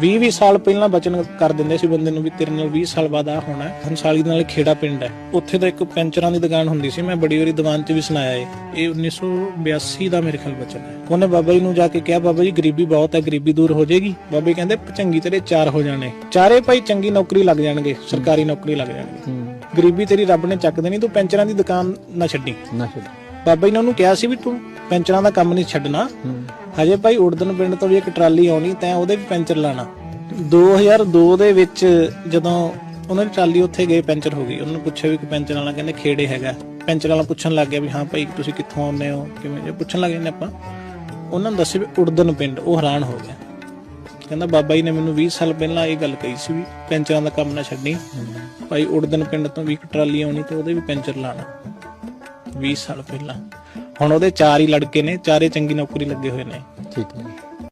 20 20 ਸਾਲ ਪਹਿਲਾਂ ਬਚਨ ਕਰ ਦਿੰਦੇ ਸੀ ਬੰਦੇ ਨੂੰ ਵੀ ਤੇਰੇ ਨਾਲ 20 ਸਾਲ ਬਾਅਦ ਆ ਹੋਣਾ। ਹੰਸਾਲੀ ਦੇ ਨਾਲ ਖੇੜਾ ਪਿੰਡ ਹੈ। ਉੱਥੇ ਤਾਂ ਇੱਕ ਪੈਂਚਰਾਂ ਦੀ ਦੁਕਾਨ ਹੁੰਦੀ ਸੀ। ਮੈਂ ਬੜੀ ਵਾਰੀ ਦੁਕਾਨ 'ਚ ਵੀ ਸੁਣਾਇਆ ਏ। ਇਹ 1982 ਦਾ ਮੇਰੇ ਖਿਆਲ ਬਚਨ ਹੈ। ਉਹਨੇ ਬਾਬਾ ਜੀ ਨੂੰ ਜਾ ਕੇ ਕਿਹਾ ਬਾਬਾ ਜੀ ਗਰੀਬੀ ਬਹੁਤ ਹੈ ਗਰੀਬੀ ਦੂਰ ਹੋ ਜਾਏਗੀ। ਬਾਬੇ ਕਹਿੰਦੇ ਚੰਗੀ ਤੇਰੇ ਚਾਰ ਹੋ ਜਾਣੇ। ਚਾਰੇ ਭਾਈ ਚੰਗੀ ਨੌਕਰੀ ਲੱਗ ਜਾਣਗੇ ਸਰਕਾਰੀ ਨੌਕਰੀ ਲੱਗ ਜਾਣਗੇ। ਗਰੀਬੀ ਤੇਰੀ ਰੱਬ ਨੇ ਚੱਕ ਦੇਣੀ ਤੂੰ ਪੈਂਚਰਾਂ ਦੀ ਦੁਕਾਨ ਨਾ ਛੱਡੀ। ਨਾ ਛੱਡ। ਬਾਬਾ ਜੀ ਨੇ ਉਹਨੂੰ ਕਿਹਾ ਸੀ ਵੀ ਤੂੰ ਪੈਂਚਰਾਂ ਦਾ ਕੰਮ ਨਹੀਂ ਛੱਡਣਾ। ਹਜੇ ਭਾਈ ਉੜਦਨ ਪਿੰਡ ਤੋਂ ਵੀ ਇੱਕ ਟਰਾਲੀ ਆਉਣੀ ਤੈਂ ਉਹਦੇ ਵੀ ਪੈਂਚਰ ਲਾਣਾ। 2002 ਦੇ ਵਿੱਚ ਜਦੋਂ ਉਹਨਾਂ ਦੀ ਟਰਾਲੀ ਉੱਥੇ ਗਏ ਪੈਂਚਰ ਹੋ ਗਈ। ਉਹਨਾਂ ਨੂੰ ਪੁੱਛਿਆ ਵੀ ਕਿ ਪੈਂਚਰ ਵਾਲਾ ਕਹਿੰਦੇ ਖੇੜੇ ਹੈਗਾ। ਪੈਂਚਰ ਵਾਲਾ ਪੁੱਛਣ ਲੱਗ ਗਿਆ ਵੀ ਹਾਂ ਭਾਈ ਤੁਸੀਂ ਕਿੱਥੋਂ ਆਉਂਦੇ ਹੋ? ਕਿਵੇਂ ਜੇ ਪੁੱਛਣ ਲੱਗੇ ਨੇ ਆਪਾਂ। ਉਹਨਾਂ ਨੂੰ ਦੱਸਿਆ ਵੀ ਉੜਦਨ ਪਿੰਡ ਉਹ ਹੈਰਾਨ ਹੋ ਗਿਆ। ਕਹਿੰਦਾ ਬਾਬਾ ਜੀ ਨੇ ਮੈਨੂੰ 20 ਸਾਲ ਪਹਿਲਾਂ ਇਹ ਗੱਲ ਕਹੀ ਸੀ ਵੀ ਪੈਂਚਰਾਂ ਦਾ ਕੰਮ ਨਾ ਛੱਡੀ। ਭਾਈ ਉੜਦਨ ਪਿੰਡ ਤੋਂ ਵੀ ਇੱਕ ਟਰਾਲੀ ਆਉਣੀ ਤੇ ਉਹਦੇ ਵੀ ਪੈਂਚਰ ਲਾਣਾ। 20 ਸਾਲ ਪਹਿਲਾਂ। ਹੁਣ ਉਹਦੇ ਚਾਰ ਹੀ ਲੜਕੇ ਨੇ, ਚਾਰੇ ਚੰਗੀ ਨੌਕਰੀ ਲੱਗੇ ਹੋਏ ਨੇ। ਠੀਕ ਹੈ